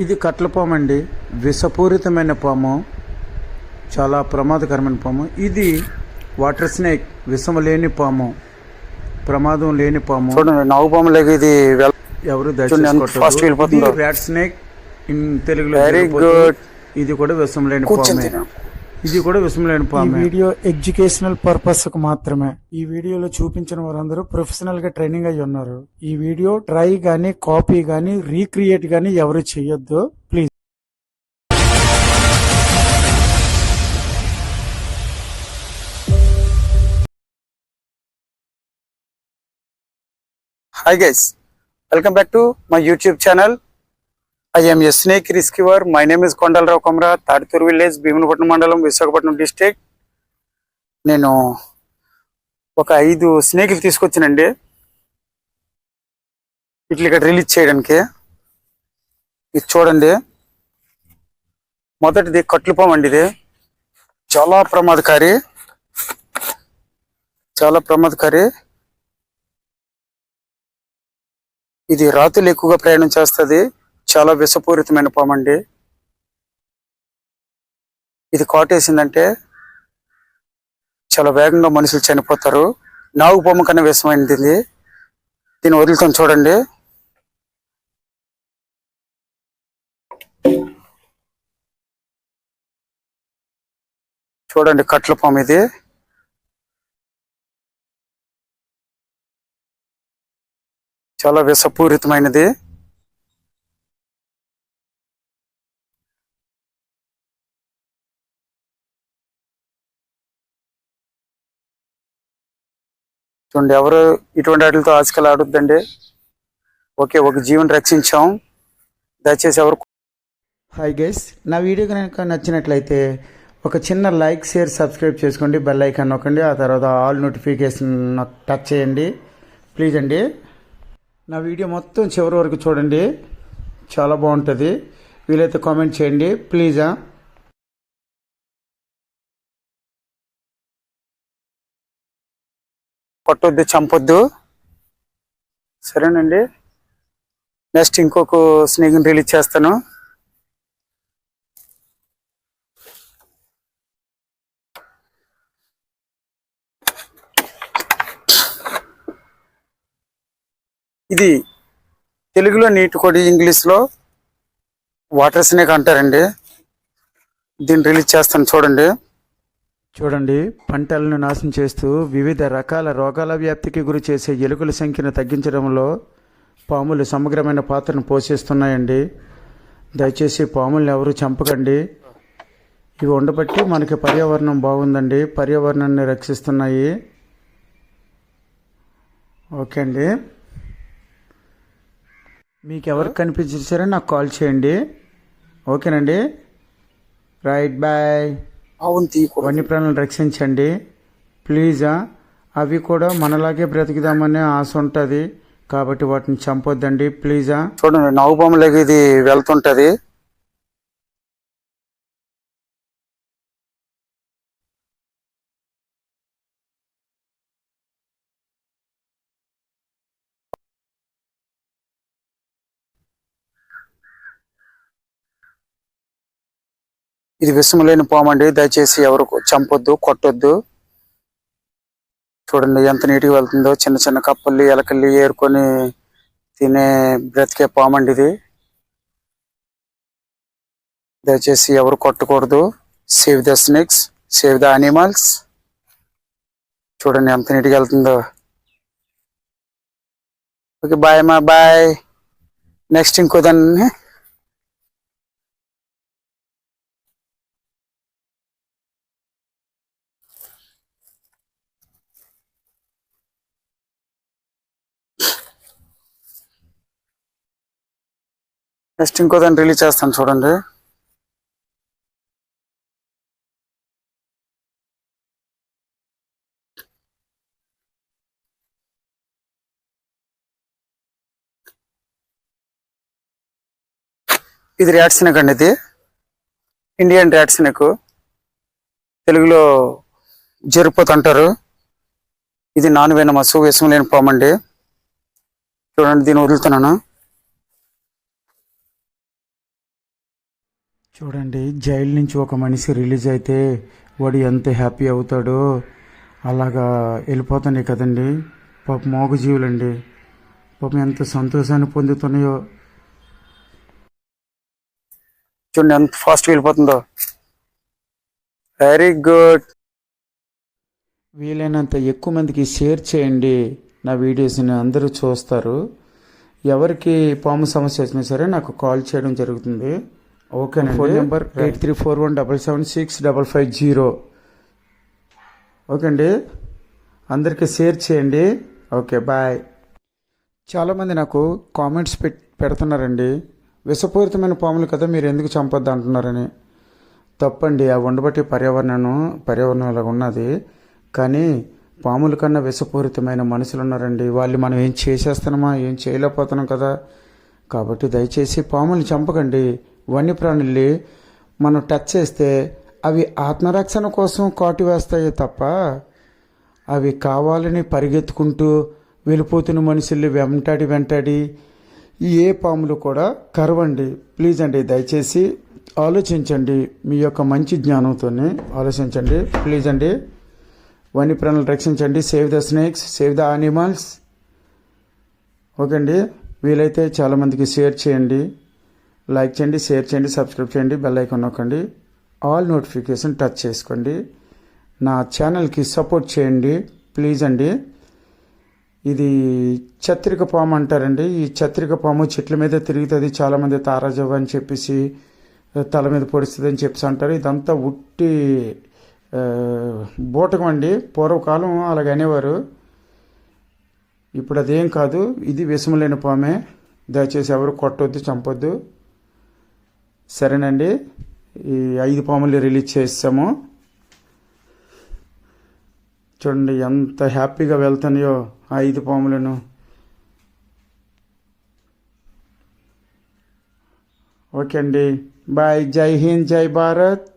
ఇది కట్ల పాము అండి. విషపూరితమైన పాము. చాలా ప్రమాదకరమైన పాము. ఇది వాటర్ స్నేక్. విషము లేని పాము. ప్రమాదం లేని పాము. చూడండి నాగుపాములకి ఇది వెల్ ఎవరు. ర్యాట్ స్నేక్ ఇన్ తెలుగులో. ఇది కూడా విషం లేని పామే. ఇది కూడా విషం లేని ఈ పామే. వీడియో ఎడ్యుకేషనల్ పర్పస్కు మాత్రమే. ఈ వీడియోలో చూపించిన వారందరూ ప్రొఫెషనల్గా ట్రైనింగ్ అయి ఉన్నారు. ఈ వీడియో ట్రై గానీ కాపీ గానీ రీక్రియేట్ గానీ ఎవరు చేయొద్దు. Please. Hi guys welcome back to my YouTube channel I am a snake rescuer my name is Kondalarao Komara Tadituru village Bheemunipatnam మండలం విశాఖపట్నం డిస్టిక్ నేను ఒక ఐదు స్నేకులు తీసుకొచ్చానండి. ఇట్లా ఇక్కడ రిలీజ్ చేయడానికి. ఇది చూడండి. మొదటిది కట్లుపాం అండి ఇది. చాలా ప్రమాదకారి. చాలా ప్రమాదకారి. ఇది రాత్రులు ఎక్కువగా ప్రయాణం చేస్తుంది. చాలా విషపూరితమైన పాము అండి. ఇది కాటేసిందంటే చాలా వేగంగా మనుషులు చనిపోతారు. నాగు బొమ్మ కన్నా విషమైనది ఇది. దీన్ని వదులుతాం చూడండి. చూడండి కట్ల పాము ఇది. చాలా విషపూరితమైనది. చూడండి ఎవరు ఇటువంటి వాటితో ఆశకలు ఆడొద్దండి? ఓకే ఒక జీవన్ రక్షించాం. దయచేసి ఎవరు హాయ్ గైస్ నా వీడియో కనుక నచ్చినట్లయితే ఒక చిన్న లైక్ షేర్ సబ్స్క్రైబ్ చేసుకోండి. బెల్ ఐకాన్ నొక్కండి. ఆ తర్వాత ఆల్ నోటిఫికేషన్ టచ్ చేయండి. ప్లీజ్ అండి. నా వీడియో మొత్తం చివరి వరకు చూడండి. చాలా బాగుంటుంది. వీలైతే కామెంట్ చేయండి. ప్లీజా? కొట్టొద్దు చంపొద్దు. సరేనండి. నెక్స్ట్ ఇంకొక స్నేహితుని రిలీజ్ చేస్తాను. ఇది తెలుగులో నీటి కొడి ఇంగ్లీష్లో వాటర్ స్నేక్ అంటారండి. దీన్ని రిలీజ్ చేస్తాను చూడండి. చూడండి పంటలను నాశనం చేస్తూ వివిధ రకాల రోగాల వ్యాప్తికి గురి చేసే ఎలుకల సంఖ్యను తగ్గించడంలో పాములు సమగ్రమైన పాత్రను పోషిస్తున్నాయండి. దయచేసి పాములను ఎవరు చంపకండి. ఇవి ఉండబట్టి మనకి పర్యావరణం బాగుందండి. పర్యావరణాన్ని రక్షిస్తున్నాయి. ఓకే అండి. మీకు ఎవరికి కనిపించారో నాకు కాల్ చేయండి. ఓకేనండి. Right bye. అవును తీయకూడదు. వన్యప్రాణులను రక్షించండి. ప్లీజా అవి కూడా మనలాగే బ్రతికిదామనే ఆశ ఉంటుంది. కాబట్టి వాటిని చంపొద్దండి. ప్లీజా చూడండి నాగుపాములకి ఇది వెళ్తుంటది. ఇది విషములేని లేని దయచేసి ఎవరు చంపొద్దు కొట్టొద్దు. చూడండి ఎంత నీట్గా వెళ్తుందో. చిన్న చిన్న కప్పల్ని ఎలకల్లి ఏరుకొని తినే బ్రతికే పోమండి ఇది. దయచేసి ఎవరు కొట్టకూడదు. Save the snakes save the animals చూడండి ఎంత నీటికి వెళ్తుందో. ఓకే బాయ్ మా బాయ్. నెక్స్ట్ ఇంకో దాన్ని నెక్స్ట్ ఇంకో దాన్ని రిలీజ్ చేస్తాను చూడండి. ఇది ర్యాట్సినక్ అండి ఇది. ఇండియన్ ర్యాట్సినక్ తెలుగులో జరుపోత్ అంటారు ఇది నాన్ వెనమస్ విషం లేని పాము అండి. చూడండి దీన్ని వదులుతున్నాను. చూడండి జైలు నుంచి ఒక మనిషి రిలీజ్ అయితే వాడు ఎంత హ్యాపీ అవుతాడో. అలాగా వెళ్ళిపోతున్నాయి కదండి. పాప మోగజీవులండి. పాపం ఎంత సంతోషాన్ని పొందుతున్నాయో. చూడండి ఎంత ఫాస్ట్ వెళ్ళిపోతుందో. వెరీ గుడ్ వీలైనంత ఎక్కువ మందికి షేర్ చేయండి. నా వీడియోస్ని అందరూ చూస్తారు. ఎవరికి పాము సమస్య వచ్చినా సరే నాకు కాల్ చేయడం జరుగుతుంది. ఓకేనండి. Phone number eight three four one double seven six double five zero. Okay అండి అందరికీ షేర్ చేయండి. Okay bye. చాలామంది నాకు కామెంట్స్ పెట్ పెడుతున్నారండి. విషపూరితమైన పాములు కదా మీరు ఎందుకు చంపొద్దు అంటున్నారని. తప్పండి ఆ ఉండబట్టి పర్యావరణం పర్యావరణం అలా ఉన్నది. కానీ పాముల కన్నా విషపూరితమైన మనుషులు ఉన్నారండి. వాళ్ళు మనం ఏం చేసేస్తున్నామా ఏం చేయలేకపోతున్నాం కదా. కాబట్టి దయచేసి పాముల్ని చంపకండి. వన్యప్రాణుల్ని మనం టచ్ చేస్తే అవి ఆత్మరక్షణ కోసం కాటు వేస్తాయి తప్ప అవి కావాలని పరిగెత్తుకుంటూ వెళ్ళిపోతున్న మనుషుల్ని వెంటాడి వెంటాడి ఏ పాములు కూడా కరవండి. ప్లీజ్ అండి దయచేసి ఆలోచించండి. మీ యొక్క మంచి జ్ఞానంతోనే ఆలోచించండి. ప్లీజ్ అండి వన్యప్రాణులు రక్షించండి. Save the snakes save the animals okay అండి వీలైతే చాలామందికి షేర్ చేయండి. లైక్ చేయండి షేర్ చేయండి సబ్స్క్రైబ్ చేయండి బెల్ ఐకాన్ నొక్కండి. ఆల్ నోటిఫికేషన్ టచ్ చేసుకోండి. నా ఛానల్కి సపోర్ట్ చేయండి ప్లీజ్ అండి. ఇది చత్రిక పాము అంటారండి. ఈ చత్రిక పాము చెట్ల మీద తిరుగుతుంది చాలామంది తారాజవ్వ అని చెప్పేసి తల మీద పొడుస్తుంది అని చెప్పేసి అంటారు. ఇదంతా ఉట్టి ఆ, బూటకం అండి. పూర్వకాలం అలాగనేవారు ఇప్పుడు అదేం కాదు. ఇది విషము లేని పామే. దయచేసి ఎవరు కొట్టొద్దు చంపొద్దు. సరేనండి. ఈ ఐదు పాములు రిలీజ్ చేసాము. చూడండి ఎంత హ్యాపీగా వెళ్తున్నాయో ఆ ఐదు పాములను. ఓకే అండి. బాయ్. జై హింద్ జై భారత్.